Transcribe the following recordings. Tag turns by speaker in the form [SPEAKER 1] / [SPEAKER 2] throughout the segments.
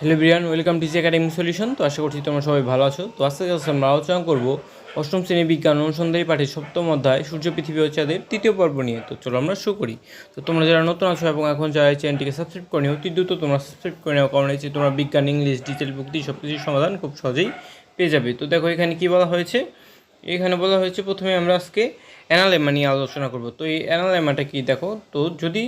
[SPEAKER 1] Hello Brian, welcome টিচি academy solution. তো আশা করছি তোমরা সবাই ভালো আছো। তো আজকে আজকে আমরা আলোচনা করব অষ্টম শ্রেণি বিজ্ঞান অনুসন্ধানী পাঠের সপ্তম অধ্যায়, সূর্য, পৃথিবী ও চাঁদের তৃতীয় পর্ব নিয়ে। তো চলো আমরা শুরু করি। তো তোমরা যারা নতুন আছো এবং এখন যারা এই চ্যানেলটিকে সাবস্ক্রাইব করে নিও অতি দ্রুত তোমরা সাবস্ক্রাইব করে নাও, কারণ যে তোমরা বিজ্ঞান, ইংলিশ, ডিজিটাল ভক্তি সব কিছুর সমাধান খুব সহজেই পেয়ে যাবে। তো দেখো এখানে কি বলা হয়েছে? এখানে বলা হয়েছে, প্রথমে আমরা আজকে অ্যানালেমা নিয়ে আলোচনা করব। তো এই অ্যানালেমাটা কি? দেখো, তো যদি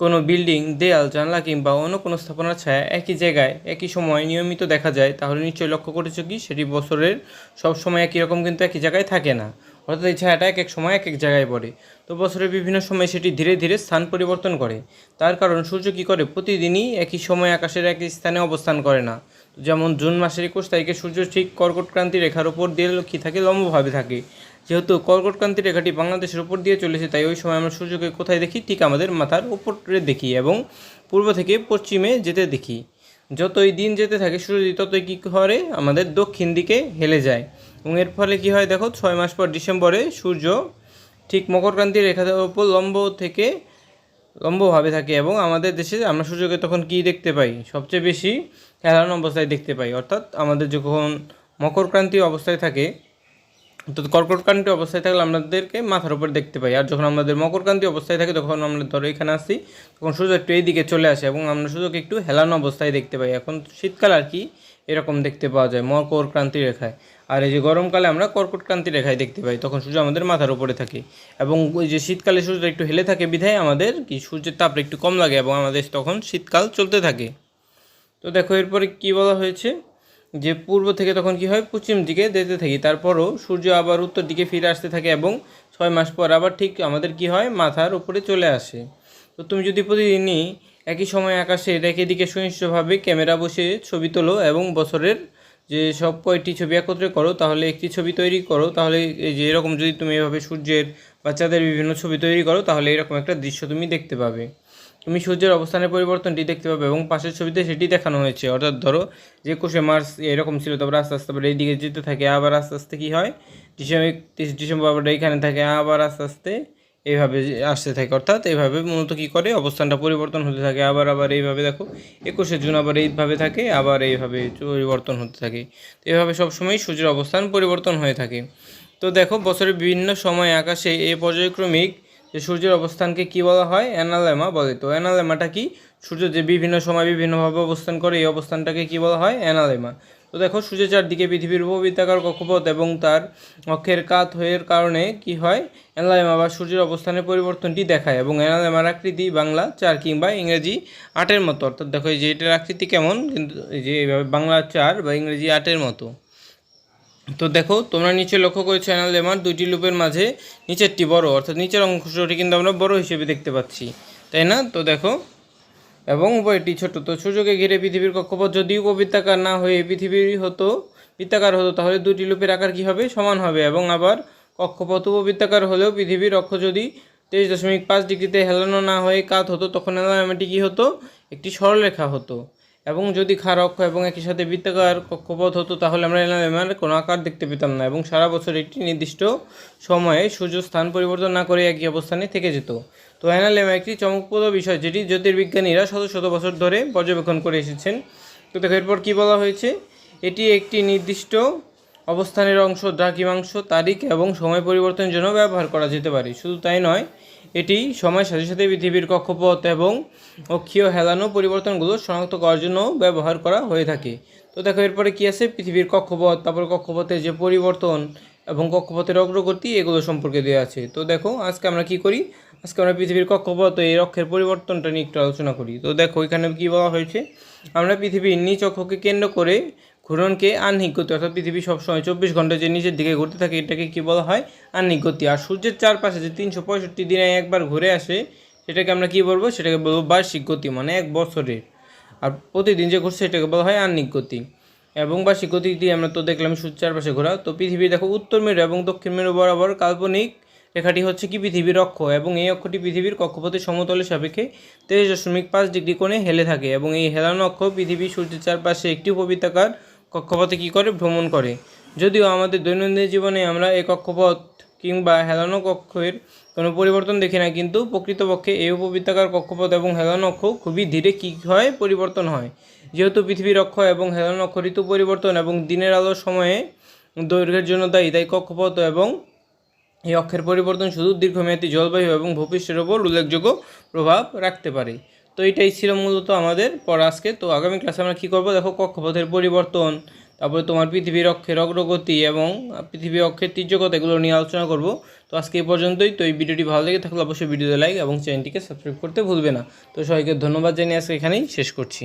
[SPEAKER 1] কোনো বিল্ডিং, দেয়াল, জানলা কিংবা অন্য কোনো স্থাপনার ছায়া একই জায়গায়, একই সময় নিয়মিত দেখা যায়, তাহলে নিশ্চয়ই লক্ষ্য করেছ কি? সেটি বছরের সব সময় একই রকম কিন্তু একই জায়গায় থাকে না। অর্থাৎ এই ছায়াটা এক এক সময় এক এক জায়গায় পড়ে। তো বছরের বিভিন্ন সময় সেটি ধীরে ধীরে স্থান পরিবর্তন করে। তার কারণ, সূর্য কী করে? প্রতিদিনই একই সময় আকাশের একই স্থানে অবস্থান করে না। যেমন জুন মাসের একুশ তারিখে সূর্য ঠিক কর্কটক্রান্তি রেখার উপর দিয়ে লক্ষ্মী থাকে, লম্বভাবে থাকে। যেহেতু কর্কটক্রান্তি রেখাটি বাংলাদেশের উপর দিয়ে চলেছে, তাই ওই সময় আমরা সূর্যকে কোথায় দেখি? ঠিক আমাদের মাথার উপরে দেখি এবং পূর্ব থেকে পশ্চিমে যেতে দেখি। যতই দিন যেতে থাকে, সূর্য ততই কী করে? আমাদের দক্ষিণ দিকে হেলে যায়। এবং এর ফলে কী হয় দেখো, ছয় মাস পর ডিসেম্বরে সূর্য ঠিক মকরক্রান্তি রেখার উপর লম্ব থেকে লম্বভাবে থাকে এবং আমাদের দেশে আমরা সূর্যকে তখন কী দেখতে পাই? সবচেয়ে বেশি হেলানো অবস্থায় দেখতে পাই। অর্থাৎ আমাদের যখন মকরক্রান্তি অবস্থায় থাকে তো কর্কটক্রান্তি অবস্থায় থাকলে আমাদেরকে মাথার উপর দেখতে পাই। আর যখন আমাদের মকরক্রান্তি অবস্থায় থাকে, তখন আমরা ধরো এখানে আসি, তখন সূর্য একটু এই দিকে চলে আসে এবং আমরা সূর্যকে একটু হেলানো অবস্থায় দেখতে পাই। এখন শীতকাল আর কি এরকম দেখতে পাওয়া যায় মকর ক্রান্তি রেখায়। আর এই যে গরমকালে আমরা কর্কট ক্রান্তি রেখায় দেখতে পাই, তখন সূর্য আমাদের মাথার উপরে থাকে। এবং ওই যে শীতকালে সূর্য একটু হেলে থাকে বিধায় আমাদের কি সূর্যের তাপটা একটু কম লাগে এবং আমাদের তখন শীতকাল চলতে থাকে। তো দেখো এরপরে কি বলা হয়েছে? যে পূর্ব থেকে তখন কি হয়, পশ্চিম দিকে যেতে থাকি। তারপরও সূর্য আবার উত্তর দিকে ফিরে আসতে থাকে এবং ছয় মাস পর আবার ঠিক আমাদের কি হয়, মাথার উপরে চলে আসে। তো তুমি যদি প্রতিদিনই একই সময় আকাশে একই দিকে সুনিশ্চিতভাবে ক্যামেরা বসে ছবি তোলো এবং বছরের যে সব কয়টি ছবি একত্রে করো, তাহলে একটি ছবি তৈরি করো। তাহলে এই যে এরকম যদি তুমি এভাবে সূর্যের বাচ্চাদের বিভিন্ন ছবি তৈরি করো, তাহলে এরকম একটা দৃশ্য তুমি দেখতে পাবে। তুমি সূর্যের অবস্থানের পরিবর্তনটি দেখতে পাবে এবং পাশের ছবিতে সেটি দেখানো হয়েছে। অর্থাৎ ধরো, যে একুশে মার্চ এরকম ছিল, তারপর আস্তে আস্তে আবার এইদিকে যেতে থাকে, আবার আস্তে আস্তে কী হয়? ডিসেম্বর একত্রিশ ডিসেম্বর আবার এইখানে থাকে, আবার আস্তে আস্তে এইভাবে আসতে থাকে। অর্থাৎ এইভাবে মূলত কী করে? অবস্থানটা পরিবর্তন হতে থাকে, আবার আবার এইভাবে দেখো, একুশে জুন আবার এইভাবে থাকে, আবার এইভাবে পরিবর্তন হতে থাকে। তো এইভাবে সবসময় সূর্যের অবস্থান পরিবর্তন হয়ে থাকে। তো দেখো, বছরের বিভিন্ন সময় আকাশে এই পর্যায়ক্রমিক যে সূর্যের অবস্থানকে কি বলা হয়? অ্যানালেমা বলে। তো অ্যানালেমাটা কি? সূর্য যে বিভিন্ন সময় বিভিন্নভাবে অবস্থান করে, এই অবস্থানটাকে কি বলা হয়? অ্যানালেমা। তো দেখো সূর্যের চারদিকে পৃথিবীর উপবৃত্তাকার কক্ষপথ এবং তার অক্ষের কাত হয়ের কারণে কি হয়? অ্যানালেমা বা সূর্যের অবস্থানের পরিবর্তনটি দেখায় এবং অ্যানালেমার আকৃতি বাংলা চার কিংবা ইংরেজি আটের মতো। অর্থাৎ দেখো, এই যে এটার আকৃতি কেমন? কিন্তু এই যে বাংলা চার বা ইংরেজি আটের মতো। তো দেখো, তোমরা নিচে লক্ষ্য করেছ অ্যানালেমার দুইটি লুপের মাঝে নিচেরটি বড়, অর্থাৎ নিচের অংশটি কিন্তু আমরা বড় হিসেবে দেখতে পাচ্ছি। তাই না? তো দেখো, এবং উভয়টি ছোট। তো সূর্যকে ঘিরে পৃথিবীর কক্ষপথ যদি উপবৃত্তাকার না হয়ে পৃথিবীর হতো, বৃত্তাকার হতো, তাহলে দুটি লুপের আকার কী হবে? সমান হবে। এবং আবার কক্ষপথ উপবৃত্তাকার হলেও পৃথিবীর অক্ষ যদি তেইশ দশমিক পাঁচ ডিগ্রিতে হেলানো না হয়ে কাত হতো, তখন অ্যানালেমাটি কী হতো? একটি সরলরেখা হতো। এবং যদি খার অক্ষ এবং একই সাথে বৃত্তাকার কক্ষপথ হতো, তাহলে আমরা অ্যানালেমার কোনো আকার দেখতে পেতাম না এবং সারা বছর একটি নির্দিষ্ট সময়ে সূর্য স্থান পরিবর্তন না করে একই অবস্থানে থেকে যেত। তো অ্যানালেমা একটি চমকপ্রদ বিষয় যেটি জ্যোতির্বিজ্ঞানীরা শত শত বছর ধরে পর্যবেক্ষণ করে এসেছেন। তো দেখো, এরপর কী বলা হয়েছে? এটি একটি নির্দিষ্ট অবস্থানের অংশ, দ্রাঘিমাংশ, তারিখ এবং সময় পরিবর্তনের জন্য ব্যবহার করা যেতে পারে। শুধু তাই নয় এটি সময়ের সাথে সাথে পৃথিবীর কক্ষপথ এবং অক্ষীয় হেলানো পরিবর্তনগুলো শনাক্ত করার জন্য ব্যবহার করা হয়ে থাকে। তো দেখো, এরপরে কী আছে? পৃথিবীর কক্ষপথ, তারপর কক্ষপথের যে পরিবর্তন এবং কক্ষপথের অগ্রগতি, এগুলো সম্পর্কে দেওয়া আছে। তো দেখো, আজকে আমরা কি করি? আজকে আমরা পৃথিবীর কক্ষপথ, এই অক্ষের পরিবর্তনটা নিয়ে একটু আলোচনা করি। তো দেখো, এখানে কী বলা হয়েছে? আমরা পৃথিবীর নিচ অক্ষকে কেন্দ্র করে ঘূর্ণনকে আহ্নিক গতি, অর্থাৎ পৃথিবী সবসময় চব্বিশ ঘণ্টা যে নিচের দিকে ঘুরতে থাকে, এটাকে কী বলা হয়? আহ্নিক গতি। আর সূর্যের চারপাশে যে তিনশো পঁয়ষট্টি দিনে একবার ঘুরে আসে, সেটাকে আমরা কী বলব? সেটাকে বলব বার্ষিক গতি মানে এক বছরের। আর প্রতিদিন যে ঘুরছে, সেটাকে বলা হয় আহ্নিক গতি। এবং বার্ষিক গতি দিয়ে আমরা তো দেখলাম সূর্যের চারপাশে ঘোরা। তো পৃথিবী দেখো উত্তর মেরু এবং দক্ষিণ মেরু বরাবর কাল্পনিক রেখাটি হচ্ছে কি পৃথিবীর অক্ষ, এবং এই অক্ষটি পৃথিবীর কক্ষপথের সমতলের সাপেক্ষে তেইশ দশমিক পাঁচ ডিগ্রি কোণে হেলে থাকে। এবং এই হেলানো অক্ষ পৃথিবী সূর্যের চারপাশে একটি উপবৃত্তাকার কক্ষপথে কী করে? ভ্রমণ করে। যদিও আমাদের দৈনন্দিন জীবনে আমরা এই কক্ষপথ কিংবা হেলানো কক্ষের কোনো পরিবর্তন দেখি না, কিন্তু প্রকৃতপক্ষে এই উপবৃত্তাকার কক্ষপথ এবং হেলানো অক্ষ খুবই ধীরে কী হয় পরিবর্তন হয়। যেহেতু পৃথিবীর অক্ষ এবং হেলানো অক্ষ ঋতু পরিবর্তন এবং দিনের আলোর সময়ে দৈর্ঘ্যের জন্য দায়ী, তাই কক্ষপথ এবং এই অক্ষের পরিবর্তন শুধু দীর্ঘমেয়াদী জলবায়ু এবং ভূপৃষ্ঠের ওপর উল্লেখযোগ্য প্রভাব রাখতে পারে। তো এটাই ছিল মূলত আমাদের পড়া আজকে। তো আগামী ক্লাসে আমরা কী করব? দেখো, কক্ষপথের পরিবর্তন, তারপরে তোমার পৃথিবীর অক্ষের অগ্রগতি এবং পৃথিবীর অক্ষের তীর্যকতা এগুলো নিয়ে আলোচনা করব। তো আজকে এই পর্যন্তই। তো এই ভিডিওটি ভালো লেগে থাকলে অবশ্যই ভিডিওতে লাইক এবং চ্যানেলটিকে সাবস্ক্রাইব করতে ভুলবে না। তো সবাইকে ধন্যবাদ জানিয়ে আজকে এখানেই শেষ করছি।